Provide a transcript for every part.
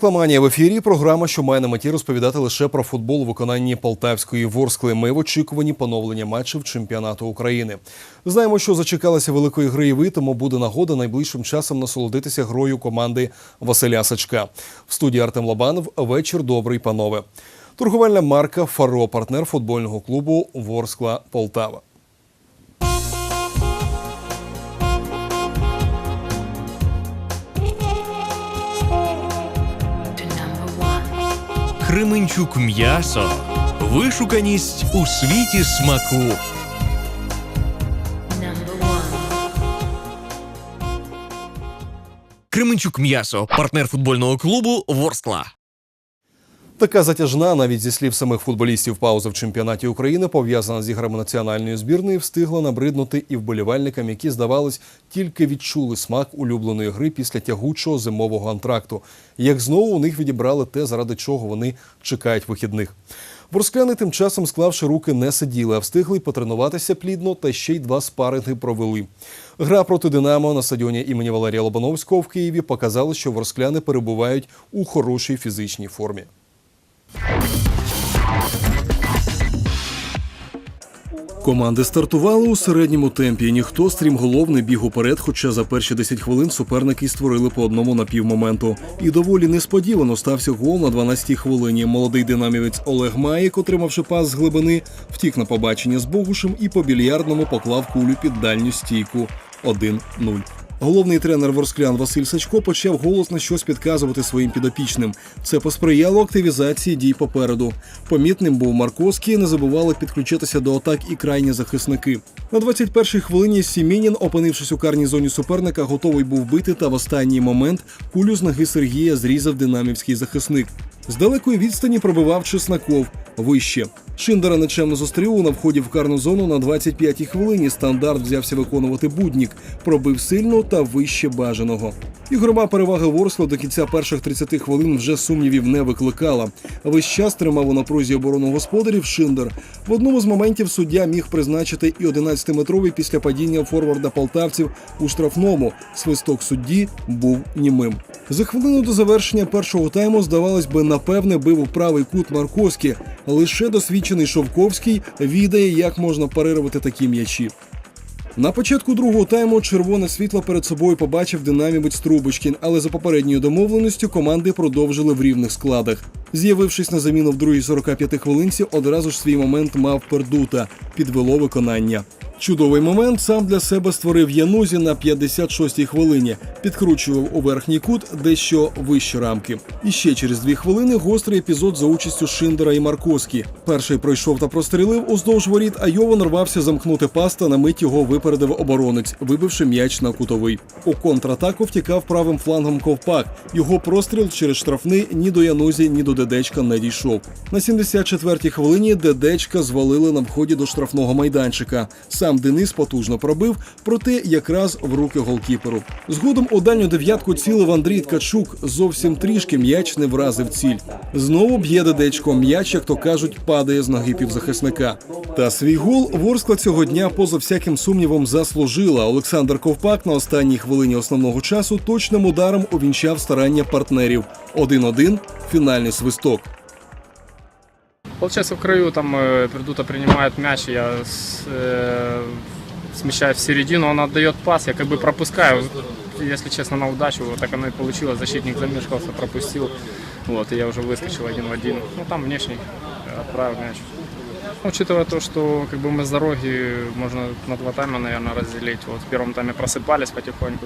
Ворскламанія в ефірі. Програма, що має на меті розповідати лише про футбол у виконанні Полтавської Ворскли. Ми в очікуванні поновлення матчів чемпіонату України. Знаємо, що зачекалася великої гри і ви, тому буде нагода найближчим часом насолодитися грою команди Василя Сачка. В студії Артем Лобанов. Вечір добрий, панове. Торговельна марка Фаро, партнер футбольного клубу Ворскла Полтава. Кременчук м'ясо. Вишуканість у світі смаку. Кременчук м'ясо. Партнер футбольного клубу Ворскла. Така затяжна, навіть зі слів самих футболістів, пауза в чемпіонаті України, пов'язана з іграми національної збірної, встигла набриднути і вболівальникам, які, здавалось, тільки відчули смак улюбленої гри після тягучого зимового антракту. Як знову у них відібрали те, заради чого вони чекають вихідних. Ворскляни тим часом, склавши руки, не сиділи, а встигли потренуватися плідно та ще й два спаринги провели. Гра проти Динамо на стадіоні імені Валерія Лобановського в Києві показала, що ворскляни перебувають у хорошій фізичній формі. Команди стартували у середньому темпі. Ніхто стрімголов не біг уперед, хоча за перші 10 хвилин суперники створили по одному напівмоменту. І доволі несподівано стався гол на 12-й хвилині. Молодий динамівець Олег Маєк, отримавши пас з глибини, втік на побачення з Богушем і по більярдному поклав кулю під дальню стійку 1-0. Головний тренер Ворсклян Василь Сачко почав голосно щось підказувати своїм підопічним. Це посприяло активізації дій попереду. Помітним був Марковський, не забували підключитися до атак і крайні захисники. На 21-й хвилині Сімінін, опинившись у карній зоні суперника, готовий був бити, та в останній момент кулю з ноги Сергія зрізав динамівський захисник. З далекої відстані пробивав Чеснаков вище. Шиндера нечемно зустріло на вході в карну зону на 25-й хвилині. Стандарт взявся виконувати буднік, пробив сильно та вище бажаного. Ігрова перевага Ворсла до кінця перших 30 хвилин вже сумнівів не викликала. Весь час тримав у напрузі оборону господарів Шиндер. В одному з моментів суддя міг призначити і 11-метровий після падіння форварда полтавців у штрафному. Свисток судді був німим. За хвилину до завершення першого тайму, здавалось би, напевне бив у правий кут Марковський. Лише досвідчений Шовковський відає, як можна парирувати такі м'ячі. На початку другого тайму червоне світло перед собою побачив динамівець Трубочкін, але за попередньою домовленістю команди продовжили в рівних складах. З'явившись на заміну в другій 45 хвилинці, одразу ж свій момент мав пердута, підвело виконання. Чудовий момент сам для себе створив Янузі на 56-й хвилині, підкручував у верхній кут дещо вище рамки. І ще через дві хвилини гострий епізод за участю Шиндера і Марковські. Перший пройшов та прострілив уздовж воріт, а Йован рвався замкнути пас та на мить його випередив оборонець, вибивши м'яч на кутовий. У контратаку втікав правим флангом ковпак. Його простріл через штрафний ні до Янузі, ні до Дедечка не дійшов. На 74-й хвилині Дедечка звалили на вході до штрафного майданчика. Сам Денис потужно пробив, проте якраз в руки голкіперу. Згодом у дальню дев'ятку цілив Андрій Ткачук. Зовсім трішки м'яч не вразив ціль. Знову б'є Дедечко. М'яч, як то кажуть, падає з ноги півзахисника. Та свій гол Ворскла цього дня поза всяким сумнівом заслужила. Олександр Ковпак на останній хвилині основного часу точним ударом увінчав старання партнерів. 1-1 – фінальний свисток. Получается, в краю там э, Пердута принимает мяч, я с- э, смещаюсь в середину, он отдает пас, я как бы пропускаю, если честно, на удачу, вот так оно и получилось, защитник замешкался, пропустил, вот, и я уже выскочил один в один, ну там внешний э, отправил мяч. Учитывая то, что как бы мы с дороги можно на два тайма, наверное, разделить. Вот в первом тайме просыпались потихоньку.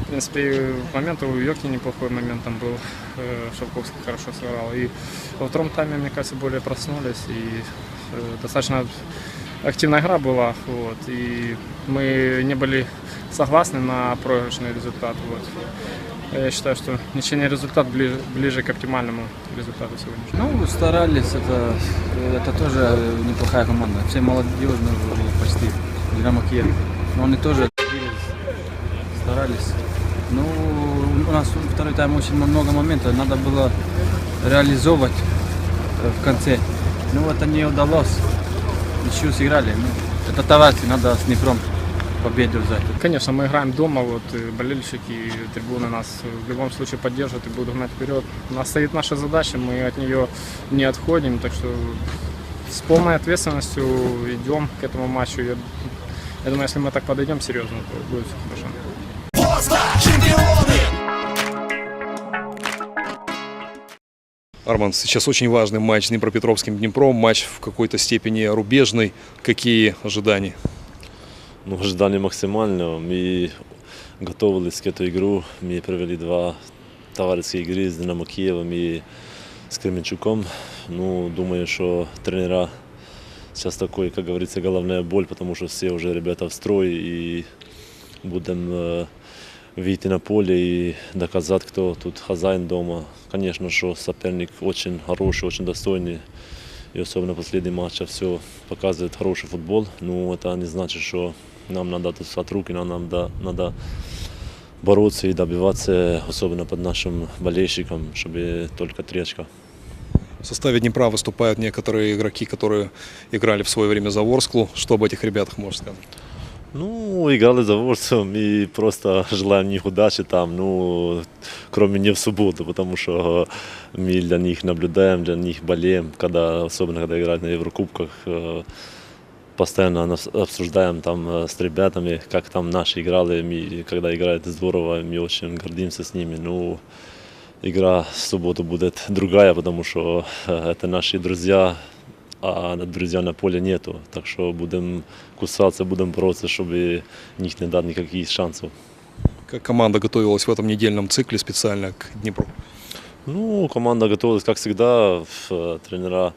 В принципе, и в момент у Йоки неплохой момент там был. э, Шовковский хорошо сыграл. И во втором тайме, мне кажется, более проснулись. И э, достаточно активная игра была. Вот, и мы не были согласны на проигрышный результат. Вот. Я считаю, что ничейный результат ближе, ближе к оптимальному результату сегодня. Ну, старались, это, это тоже неплохая команда. Все молодежные уже почти, Динамо Киев. Но они тоже двигались, старались. Ну, у нас второй тайм очень много моментов, надо было реализовывать э, в конце. Ну, это не удалось. Еще сыграли. Ну, это товарищи, надо с Днепром победу взять. Конечно, мы играем дома, вот болельщики, и трибуны нас в любом случае поддержат и будут гнать вперед. У нас стоит наша задача, мы от нее не отходим, так что с полной ответственностью идем к этому матчу. Я, я думаю, если мы так подойдем серьезно, то будет все хорошо. Арман, сейчас очень важный матч с Днепропетровским Днепром, матч в какой-то степени рубежный. Какие ожидания? Ну, ожидания максимально. Мы готовились к этой игру. Мы провели два товарищеские игры с Динамо Киевом и с Кременчуком. Ну, думаю, что тренера сейчас такой, как говорится, головная боль, потому что все уже ребята в строй и будем вийти на поле и доказать, кто тут хазяїн дома. Конечно, что соперник очень хороший, очень достойный. И особенно последний матч а все показывает хороший футбол. Но это не значит, что нам надо тут сад руки, нам надо бороться и добиваться, особенно под нашим болельщиком, чтобы только три очка. В составе Днепра выступают некоторые игроки, которые играли в свое время за Ворсклу. Что об этих ребятах можно сказать? Ну, играли за Ворсом и просто желаем них удачи там, ну, кроме не в субботу, потому что мы для них наблюдаем, для них болеем, когда, особенно когда играют на Еврокубках, э, постоянно нас обсуждаем там э, с ребятами, как там наши играли, мы, когда играют здорово, мы очень гордимся с ними, ну, игра в субботу будет другая, потому что э, это наши друзья, а друзья на поле нету. Так что будем кусаться, будем бороться, чтобы них не дать никаких шансов. Как команда готовилась в этом недельном цикле специально к Днепру? Ну, команда готовилась, как всегда. Э, Тренера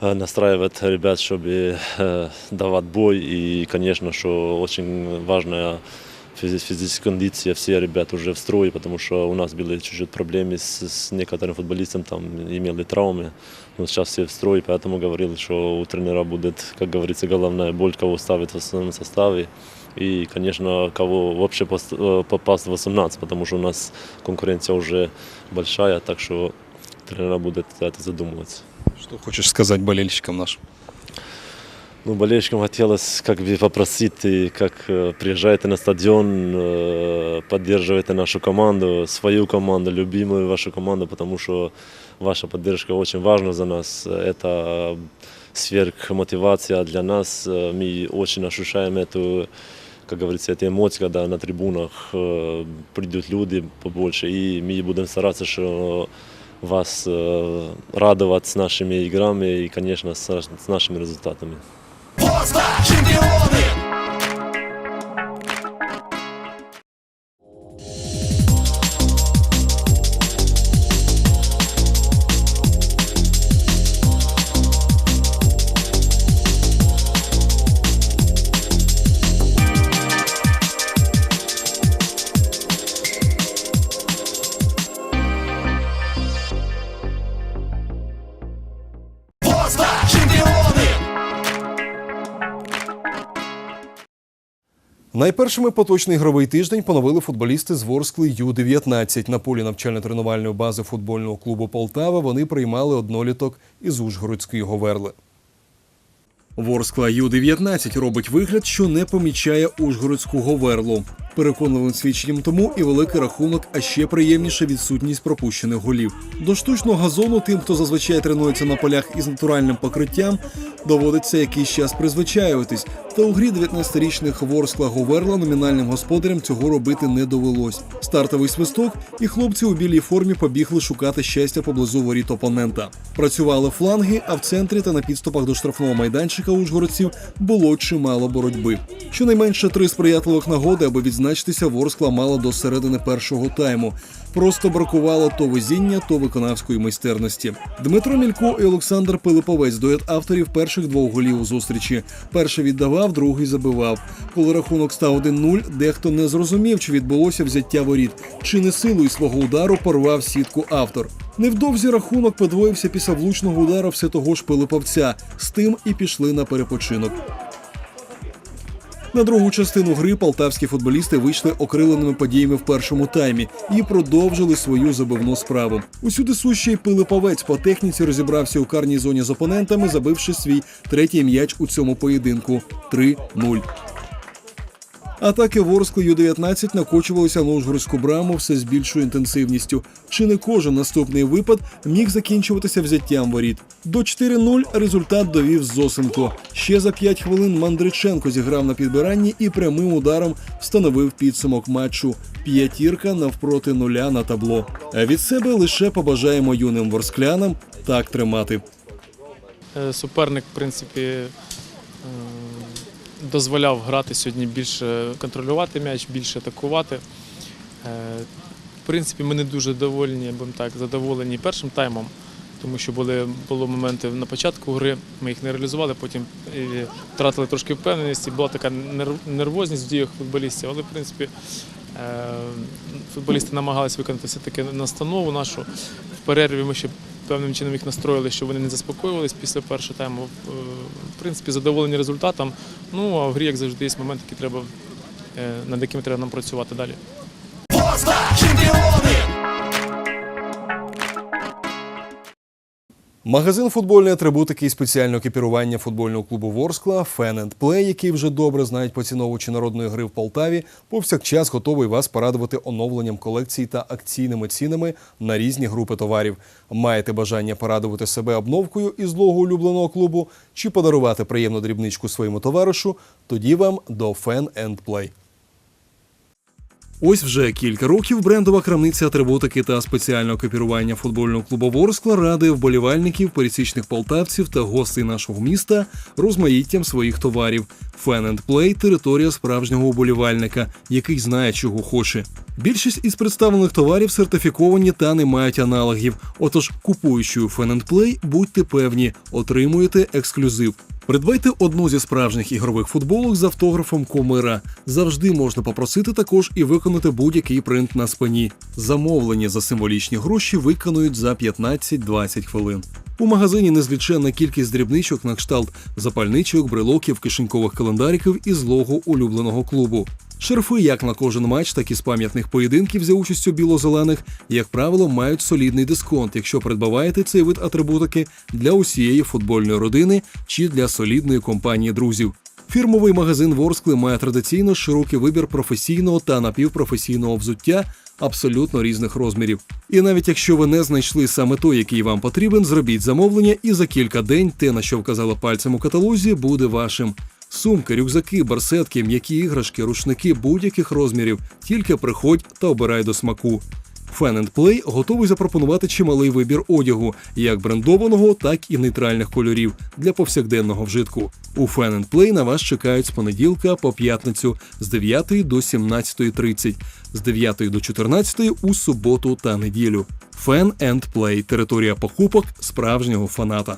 э, настраивают ребят, чтобы э, давать бой. И, конечно, что очень важная физи- физическая кондиция. Все ребята уже в строе, потому что у нас были чуть-чуть проблемы с, с некоторым футболистом, там имели травмы. Но сейчас все в строе, поэтому говорил, что у тренера будет, как говорится, головная боль, кого ставить в основном составе. И, конечно, кого вообще э, попасть в 18, потому что у нас конкуренция уже большая, так что тренера будут это задумываться. Что хочешь сказать болельщикам нашим? Ну, болельщикам хотелось как бы попросить, и как э, приезжайте на стадион, э, поддерживайте нашу команду, свою команду, любимую вашу команду, потому что ваша поддержка очень важна за нас. Это сверхмотивация для нас. Э, Мы очень ощущаем эту, как говорится, эти эмоции, когда на трибунах придут люди побольше, и мы будем стараться, что вас радовать с нашими играми и, конечно, с нашими результатами. 신기록 Найпершими поточний ігровий тиждень поновили футболісти з Ворскли Ю-19. На полі навчально-тренувальної бази футбольного клубу Полтава вони приймали одноліток із Ужгородської Говерли. Ворскла Ю-19 робить вигляд, що не помічає Ужгородську Говерлу. Переконливим свідченням тому і великий рахунок, а ще приємніше відсутність пропущених голів. До штучного газону тим, хто зазвичай тренується на полях із натуральним покриттям, доводиться якийсь час призвичаюватись. Та у грі 19-річних Ворскла Говерла номінальним господарям цього робити не довелось. Стартовий свисток, і хлопці у білій формі побігли шукати щастя поблизу воріт опонента. Працювали фланги, а в центрі та на підступах до штрафного майданчика ужгородців було чимало боротьби. Щонайменше три сприятливих нагоди, аби відзначитися, Ворскла мала до середини першого тайму. Просто бракувало то везіння, то виконавської майстерності. Дмитро Мілько і Олександр Пилиповець дует авторів перших двох голів у зустрічі. Перший віддавав, другий забивав. Коли рахунок став 1-0, дехто не зрозумів, чи відбулося взяття воріт, чи не силою свого удару порвав сітку автор. Невдовзі рахунок подвоївся після влучного удару все того ж Пилиповця. З тим і пішли на перепочинок. На другу частину гри полтавські футболісти вийшли окриленими подіями в першому таймі і продовжили свою забивну справу. Усюди сущий Пилиповець по техніці розібрався у карній зоні з опонентами, забивши свій третій м'яч у цьому поєдинку 3-0. Атаки Ворскли Ю-19 накочувалися на Ужгородську браму все з більшою інтенсивністю. Чи не кожен наступний випад міг закінчуватися взяттям воріт? До 4-0 результат довів Зосенко. Ще за 5 хвилин Мандриченко зіграв на підбиранні і прямим ударом встановив підсумок матчу. П'ятірка навпроти нуля на табло. А від себе лише побажаємо юним ворсклянам так тримати. Е, Суперник, в принципі, е, дозволяв грати сьогодні більше контролювати м'яч, більше атакувати. Е, В принципі, ми не дуже довольні, будемо так, задоволені першим таймом, тому що були було моменти на початку гри, ми їх не реалізували, потім втратили трошки впевненості, була така нерв- нервозність в діях футболістів, але в принципі е, футболісти намагалися виконати все-таки настанову нашу. В перерві ми ще певним чином їх настроїли, щоб вони не заспокоювались після першого тайму. Е, В принципі, задоволені результатом. Ну а в грі, як завжди, є момент, які треба, е, над якими треба нам працювати далі. Магазин футбольної атрибутики і спеціального екіпірування футбольного клубу Ворскла and Play, який вже добре знають поціновувачі народної гри в Полтаві, повсякчас готовий вас порадувати оновленням колекції та акційними цінами на різні групи товарів. Маєте бажання порадувати себе обновкою із лого улюбленого клубу чи подарувати приємну дрібничку своєму товаришу? Тоді вам до and Play. Ось вже кілька років брендова крамниця атрибутики та спеціального копірування футбольного клубу Ворскла радує вболівальників, пересічних полтавців та гостей нашого міста розмаїттям своїх товарів. Fan and Play – територія справжнього вболівальника, який знає, чого хоче. Більшість із представлених товарів сертифіковані та не мають аналогів. Отож, купуючи у and Play, будьте певні, отримуєте ексклюзив. Придбайте одну зі справжніх ігрових футболок з автографом Комира. Завжди можна попросити також і виконати будь-який принт на спині. Замовлення за символічні гроші виконують за 15-20 хвилин. У магазині незліченна кількість дрібничок на кшталт запальничок, брелоків, кишенькових календариків із лого улюбленого клубу. Шерфи як на кожен матч, так і з пам'ятних поєдинків за участю біло-зелених, як правило, мають солідний дисконт, якщо придбаваєте цей вид атрибутики для усієї футбольної родини чи для солідної компанії друзів. Фірмовий магазин Ворскли має традиційно широкий вибір професійного та напівпрофесійного взуття абсолютно різних розмірів. І навіть якщо ви не знайшли саме той, який вам потрібен, зробіть замовлення, і за кілька день те, на що вказала пальцем у каталозі, буде вашим. Сумки, рюкзаки, барсетки, м'які іграшки, рушники будь-яких розмірів. Тільки приходь та обирай до смаку. Fan Play готовий запропонувати чималий вибір одягу, як брендованого, так і нейтральних кольорів для повсякденного вжитку. У Fan Play на вас чекають з понеділка по п'ятницю з 9 до 17.30, з 9 до 14 у суботу та неділю. Fan Play – територія покупок справжнього фаната.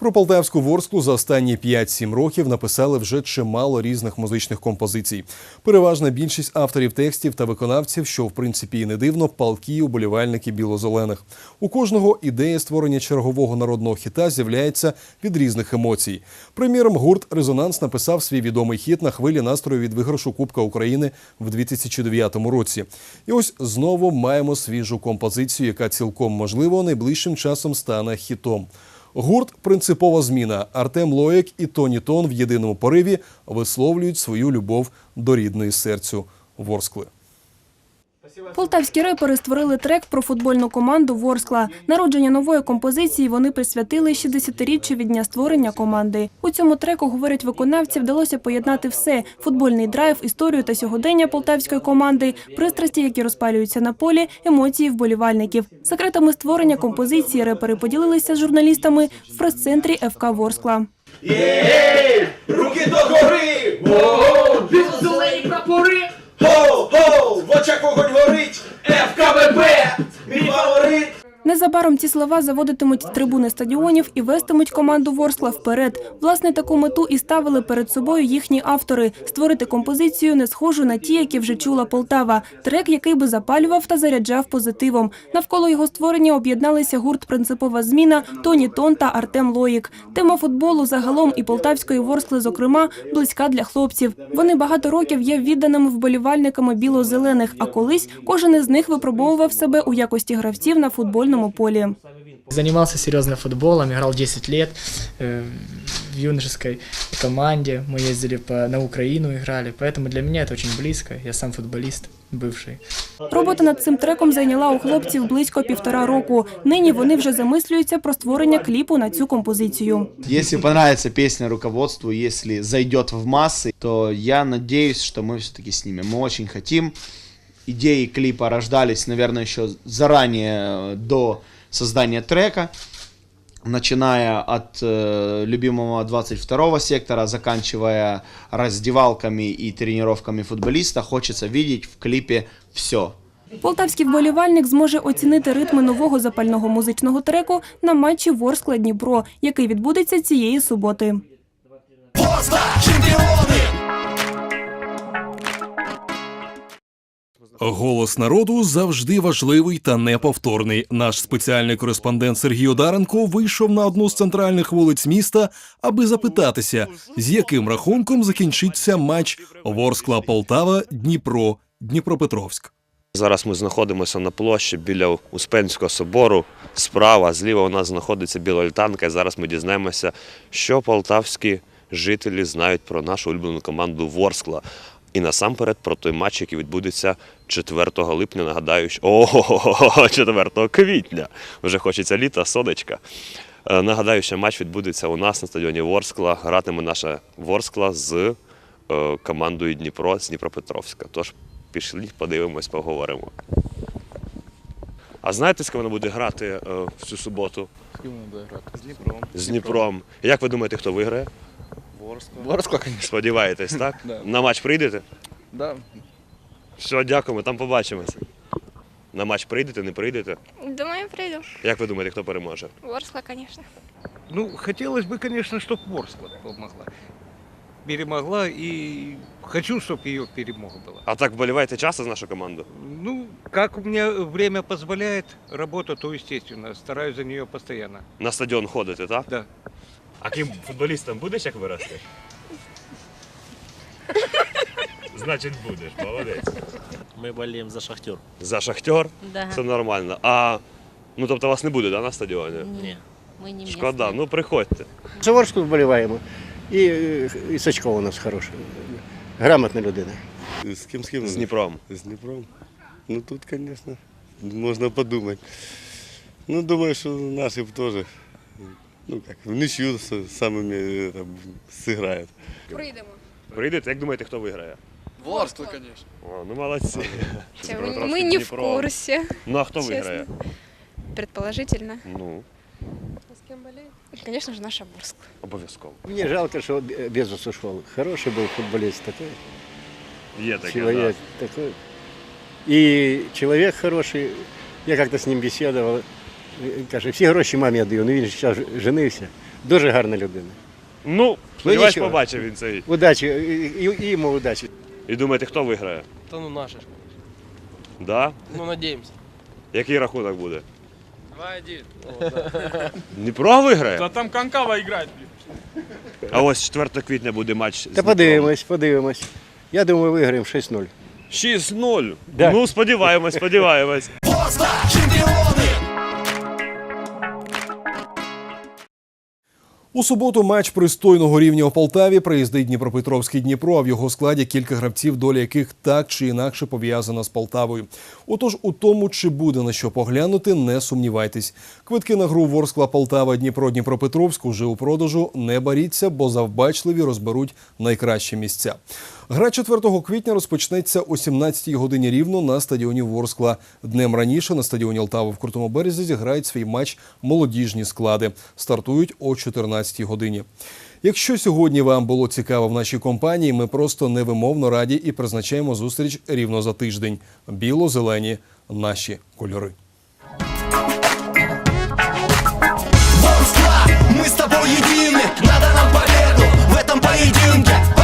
Про полтавську ворсклу за останні 5-7 років написали вже чимало різних музичних композицій. Переважна більшість авторів текстів та виконавців, що в принципі і не дивно, палкі уболівальники біло-зелених. У кожного ідея створення чергового народного хіта з'являється від різних емоцій. Приміром, гурт Резонанс написав свій відомий хіт на хвилі настрою від виграшу Кубка України в 2009 році. І ось знову маємо свіжу композицію, яка цілком можливо найближчим часом стане хітом. Гурт Принципова зміна Артем Лоєк і Тоні Тон в єдиному пориві висловлюють свою любов до рідної серцю Ворскли. Полтавські репери створили трек про футбольну команду Ворскла. Народження нової композиції вони присвятили 60-річчю від дня створення команди. У цьому треку, говорять виконавці, вдалося поєднати все: футбольний драйв, історію та сьогодення полтавської команди, пристрасті, які розпалюються на полі, емоції вболівальників. Секретами створення композиції репери поділилися з журналістами в прес-центрі ФК Ворскла. Руки догори! Го! Біло-зелені прапори! Го! Го! В очах вогонь горить! ФКВП! Мій фаворит! Незабаром ці слова заводитимуть трибуни стадіонів і вестимуть команду Ворскла вперед. Власне, таку мету і ставили перед собою їхні автори створити композицію, не схожу на ті, які вже чула Полтава. Трек, який би запалював та заряджав позитивом. Навколо його створення об'єдналися гурт Принципова зміна, Тоні Тон та Артем Лоїк. Тема футболу загалом і полтавської Ворскли, зокрема, близька для хлопців. Вони багато років є відданими вболівальниками біло-зелених. А колись кожен із них випробовував себе у якості гравців на футбольному полі. Занимался серьезно футболом, играл 10 лет э, в юношеской команде. Мы ездили по, на Украину, играли. Поэтому для меня это очень близко. Я сам футболист бывший. Робота над цим треком зайняла у хлопців близько півтора року. Нині вони вже замислюються про створення кліпу на цю композицію. Если понравится песня руководству, если зайдет в массы, то я надеюсь, что мы все-таки снимем. Мы очень хотим. Идеи клипа рождались, наверное, еще заранее э, до создания трека. Начиная от э, любимого 22 сектора, заканчивая раздевалками и тренировками футболиста, хочется видеть в клипе все. Полтавський вболівальник зможе оцінити ритми нового запального музичного треку на матчі Ворскла Дніпро, який відбудеться цієї суботи. Голос народу завжди важливий та неповторний. Наш спеціальний кореспондент Сергій Одаренко вийшов на одну з центральних вулиць міста, аби запитатися, з яким рахунком закінчиться матч Ворскла Полтава Дніпро Дніпропетровськ. Зараз ми знаходимося на площі біля Успенського собору. Справа, зліва у нас знаходиться біла альтанка. І зараз ми дізнаємося, що полтавські жителі знають про нашу улюблену команду Ворскла. І насамперед про той матч, який відбудеться 4 липня. Нагадаю, що о, 4 квітня. Вже хочеться літа, сонечка. Е, Нагадаю, що матч відбудеться у нас на стадіоні Ворскла. Гратиме наша Ворскла з е, командою Дніпро з Дніпропетровська. Тож пішли, подивимось, поговоримо. А знаєте, з ким вона буде грати е, в цю суботу? З ким вона буде грати? З Дніпром. З Дніпром. Як ви думаєте, хто виграє? Ворскла. Ворскла, звісно. Сподіваєтесь, так? Да. На матч прийдете? Да. Все, дякуємо, там побачимося. На матч прийдете, не прийдете? Думаю, приду. Як ви думаєте, хто переможе? Ворскла, конечно. Ну, хотелось бы, конечно, чтобы Ворскла помогла. Перемогла и хочу, чтобы ее перемога была. А так вболіваєте часто з нашу команду? Ну, как у меня время позволяет, работа, то естественно, стараюсь за нее постоянно. На стадіон ходите, так? Да. А ким футболістом будеш, як вирости? Значить, будеш, молодець. Мы болеем за шахтер. За шахтер? Да. Це нормально. А ну тобто вас не буде да, на стадіоні? Не. Мы не Шкода, ну приходьте. За Ворску вболіваємо. І, і Сачкова у нас хороша. Грамотна людина. З ким з ким? З Дніпром. З Дніпром. Ну тут, звісно, можна подумати. Ну, думаю, що наші б теж, ну як, в нічю з самими там, зіграють. Прийдемо. Прийдете, як думаєте, хто виграє? Ворскла, звісно. О, ну молодці. Мы не в курсе, Ну а хто чесно. виграє? предположительно. Ну, С кем болеет? Конечно же, наша Ворскла. обов'язково. Мені жалко, що Безус ушел. Хороший був футболіст такий. Є таке. Человек такой. І чоловік хороший. Я как-то з ним беседував. Каже, всі гроші мамі віддаю, ну він ж зараз женився. Дуже гарна людина. Да. Ну, сподіваюсь, нічого. побачив він цей. Удачі, і, і, йому удачі. І думаєте, хто виграє? Та ну наши. Да? Ну, надеемся. Який рахунок буде? 2-1. Дніпро виграє? там Конкава играет. А ось 4 квітня буде матч. з Та Дніпром. подивимось, подивимось. Я думаю, виграємо 6-0. 6-0. Да. Ну, сподіваємось, сподіваємось. У суботу матч пристойного рівня у Полтаві приїздить Дніпропетровський Дніпро, а в його складі кілька гравців, доля яких так чи інакше пов'язана з Полтавою. Отож, у тому, чи буде на що поглянути, не сумнівайтесь. Квитки на гру Ворскла Полтава Дніпро Дніпропетровськ уже у продажу. Не боріться, бо завбачливі розберуть найкращі місця. Гра 4 квітня розпочнеться о 17 годині рівно на стадіоні Ворскла. Днем раніше на стадіоні Алтава в Крутому березі зіграють свій матч молодіжні склади. Стартують о 14-й годині. Якщо сьогодні вам було цікаво в нашій компанії, ми просто невимовно раді і призначаємо зустріч рівно за тиждень. Біло-зелені наші кольори. Ми з тобою єдині, надо нам победу в этом поєдинку.